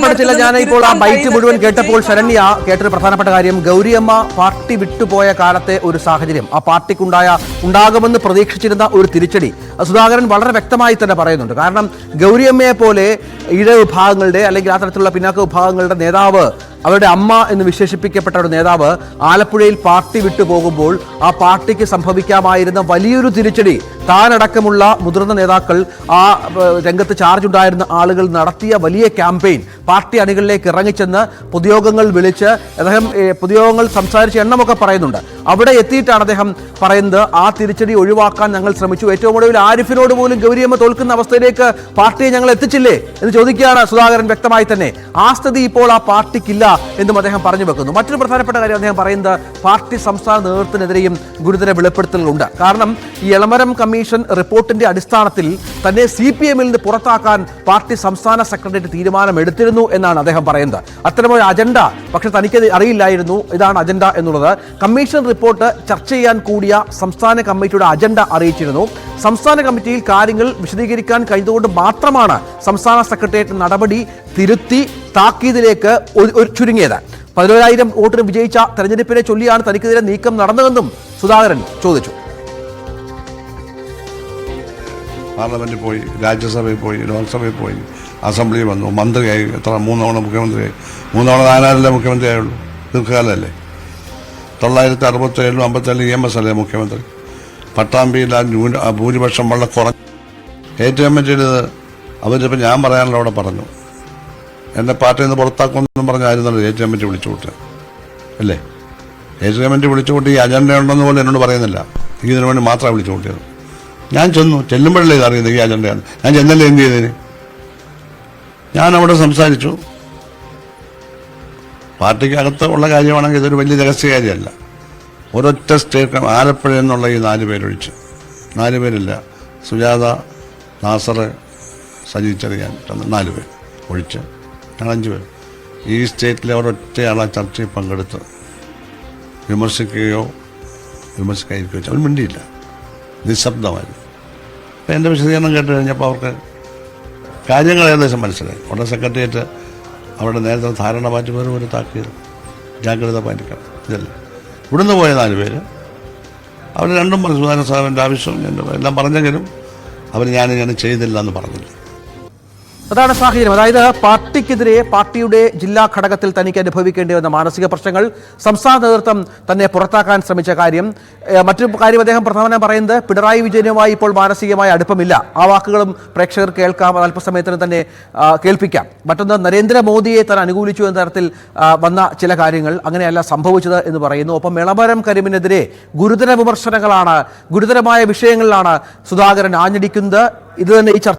പ്രധാനപ്പെട്ട ചില ഞാൻ ഇപ്പോൾ ആ ബൈറ്റ് മുഴുവൻ കേട്ടപ്പോൾ ശരണ്യ കേട്ടൊരു പ്രധാനപ്പെട്ട കാര്യം ഗൗരിയമ്മ പാർട്ടി വിട്ടുപോയ കാലത്തെ ഒരു സാഹചര്യം. ആ പാർട്ടിക്കുണ്ടായ ഉണ്ടാകുമെന്ന് പ്രതീക്ഷിച്ചിരുന്ന ഒരു തിരിച്ചടി. സുധാകരൻ വളരെ വ്യക്തമായി തന്നെ പറയുന്നുണ്ട്. കാരണം ഗൗരിയമ്മയെ പോലെ ഇഴ വിഭാഗങ്ങളുടെ അല്ലെങ്കിൽ ആ തരത്തിലുള്ള പിന്നാക്ക വിഭാഗങ്ങളുടെ നേതാവ് അവരുടെ അമ്മ എന്ന് വിശേഷിപ്പിക്കപ്പെട്ട ഒരു നേതാവ് ആലപ്പുഴയിൽ പാർട്ടി വിട്ടു പോകുമ്പോൾ ആ പാർട്ടിക്ക് സംഭവിക്കാമായിരുന്ന വലിയൊരു തിരിച്ചടി താനടക്കമുള്ള മുതിർന്ന നേതാക്കൾ ആ രംഗത്ത് ചാർജ് ഉണ്ടായിരുന്ന ആളുകൾ നടത്തിയ വലിയ ക്യാമ്പയിൻ പാർട്ടി അണികളിലേക്ക് ഇറങ്ങിച്ചെന്ന് പൊതുയോഗങ്ങൾ വിളിച്ച് അദ്ദേഹം പൊതുയോഗങ്ങൾ സംസാരിച്ച എണ്ണമൊക്കെ പറയുന്നുണ്ട്. അവിടെ എത്തിയിട്ടാണ് അദ്ദേഹം പറയുന്നത് ആ തിരിച്ചടി ഒഴിവാക്കാൻ ഞങ്ങൾ ശ്രമിച്ചു. ഏറ്റവും ഒടുവിൽ ആരിഫിനോട് പോലും ഗൗരിയമ്മ തോൽക്കുന്ന അവസ്ഥയിലേക്ക് പാർട്ടിയെ ഞങ്ങൾ എത്തിച്ചില്ലേ എന്ന് ചോദിക്കുകയാണ് സുധാകരൻ വ്യക്തമായി തന്നെ. ആ സ്ഥിതി ഇപ്പോൾ ആ പാർട്ടിക്കില്ല എന്നും അദ്ദേഹം പറഞ്ഞു വെക്കുന്നു. മറ്റൊരു പ്രധാനപ്പെട്ട കാര്യം അദ്ദേഹം പറയുന്നത് പാർട്ടി സംസ്ഥാന നേതൃത്വത്തിനെതിരെയും ഗുരുതര വെളിപ്പെടുത്തലുകളുണ്ട്. കാരണം ഈ എളമരം കമ്മീഷൻ റിപ്പോർട്ടിന്റെ അടിസ്ഥാനത്തിൽ തന്നെ സി പി എമ്മിൽ നിന്ന് പുറത്താക്കാൻ പാർട്ടി സംസ്ഥാന സെക്രട്ടേറിയറ്റ് തീരുമാനമെടുത്തിരുന്നു എന്നാണ് അദ്ദേഹം പറയുന്നത്. അത്തരമൊരു അജണ്ട പക്ഷെ തനിക്ക് അറിയില്ലായിരുന്നു. ഇതാണ് അജണ്ട എന്നുള്ളത്. കമ്മീഷൻ റിപ്പോർട്ട് ചർച്ച ചെയ്യാൻ കൂടിയ സംസ്ഥാന കമ്മിറ്റിയുടെ അജണ്ട അറിയിച്ചിരുന്നു. സംസ്ഥാന കമ്മിറ്റിയിൽ കാര്യങ്ങൾ വിശദീകരിക്കാൻ കഴിഞ്ഞതുകൊണ്ട് മാത്രമാണ് സംസ്ഥാന സെക്രട്ടേറിയറ്റ് നടപടി തിരുത്തി താക്കീതിലേക്ക് ഒരു ചുരുങ്ങിയത്. പതിനോരായിരം വോട്ടിന് വിജയിച്ച തെരഞ്ഞെടുപ്പിനെ ചൊല്ലിയാണ് തനിക്കെതിരെ നീക്കം നടന്നതെന്നും സുധാകരൻ ചോദിച്ചു. പാർലമെന്റിൽ പോയി രാജ്യസഭയിൽ പോയി ലോക്സഭയിൽ പോയി അസംബ്ലിയിൽ വന്നു. മന്ത്രിയായി. എത്ര? മൂന്നവണ മുഖ്യമന്ത്രിയായി. മൂന്നവണ നാനാറിലെ മുഖ്യമന്ത്രിയായുള്ളൂ? ദീർഘകാലമല്ലേ? തൊള്ളായിരത്തി അറുപത്തേഴിലും അമ്പത്തേഴിലും ഇ എം എസ് അല്ലേ മുഖ്യമന്ത്രി? പട്ടാമ്പിയിൽ ആ ഭൂരിപക്ഷം വളരെ കുറഞ്ഞു ഏറ്റവും പറ്റിയത് അവരിപ്പോൾ ഞാൻ പറയാനുള്ള അവിടെ പറഞ്ഞു. എന്നെ പാർട്ടിയിൽ നിന്ന് പുറത്താക്കുമെന്നും പറഞ്ഞായിരുന്നല്ലോ ഏറ്റവും കമ്മിറ്റി വിളിച്ചു കൂട്ടുക അല്ലേ? ഏറ്റവും കമ്മിറ്റി വിളിച്ചു കൂട്ടി ഈ അജണ്ട ഉണ്ടെന്ന് പോലും എന്നോട് പറയുന്നില്ല. ഇതിനു വേണ്ടി മാത്രമാണ് വിളിച്ചു കൂട്ടിയത് ഞാൻ ചെന്നു. ചെല്ലുമ്പോഴല്ലേ അറിയുന്നത്? ഈ അജണ്ടയാണ്. ഞാൻ ചെന്നല്ലേ എന്ത് ചെയ്തതിന് ഞാൻ അവിടെ സംസാരിച്ചു. പാർട്ടിക്കകത്ത് ഉള്ള കാര്യമാണെങ്കിൽ ഇതൊരു വലിയ രഹസ്യകാര്യമല്ല ഒരൊറ്റ സ്റ്റേറ്റ് ആലപ്പുഴ എന്നുള്ള ഈ നാല് പേരൊഴിച്ച്. നാല് പേരില്ല. സുജാത നാസർ സജി നാല് പേർ ഒഴിച്ച്. ഞങ്ങളഞ്ച് പേർ ഈ സ്റ്റേറ്റിലെ ഒരൊറ്റയാളെ ചർച്ചയിൽ പങ്കെടുത്ത് വിമർശിക്കുകയോ വിമർശിക്കാതിരിക്കുകയോ അവൻ മിണ്ടിയില്ല. നിശബ്ദമായിരുന്നു അപ്പം എന്റെ വിശദീകരണം കേട്ട് കഴിഞ്ഞപ്പോൾ അവർക്ക് കാര്യങ്ങൾ ഏകദേശം മനസ്സിലായി. ഉടനെ സെക്രട്ടേറിയറ്റ് അവിടെ നേരത്തെ ധാരണ മാറ്റി പോലും ഒരു താക്കിയത് ജാഗ്രത പാലിക്കണം. ഇതല്ലേ. ഇവിടുന്ന് പോയ നാല് പേര്. അവർ രണ്ടും പറഞ്ഞു സുധാകരൻ സാഹിബിന്റെ ആവശ്യം എല്ലാം പറഞ്ഞെങ്കിലും അവർ ഞാനിങ്ങനെ ചെയ്തില്ല എന്ന് പറഞ്ഞില്ല. അതാണ് സാഹചര്യം. അതായത് പാർട്ടിക്കെതിരെ പാർട്ടിയുടെ ജില്ലാ ഘടകത്തിൽ തനിക്ക് അനുഭവിക്കേണ്ടി വന്ന മാനസിക പ്രശ്നങ്ങൾ സംസ്ഥാന നേതൃത്വം തന്നെ പുറത്താക്കാൻ ശ്രമിച്ച കാര്യം. മറ്റു കാര്യം അദ്ദേഹം പ്രധാനം പറയുന്നത് പിണറായി വിജയനുമായി ഇപ്പോൾ മാനസികമായ അടുപ്പമില്ല. ആ വാക്കുകളും പ്രേക്ഷകർ കേൾക്കാം അല്പസമയത്തിന് തന്നെ കേൾപ്പിക്കാം. മറ്റൊന്ന് നരേന്ദ്രമോദിയെ താൻ അനുകൂലിച്ചു എന്ന തരത്തിൽ വന്ന ചില കാര്യങ്ങൾ. അങ്ങനെയല്ല സംഭവിച്ചത് എന്ന് പറയുന്നു. ഒപ്പം മെളമരം കരിമിനെതിരെ ഗുരുതര വിമർശനങ്ങളാണ് ഗുരുതരമായ വിഷയങ്ങളിലാണ് സുധാകരൻ ആഞ്ഞടിക്കുന്നത്. ഇത് തന്നെ ഈ ചർച്ച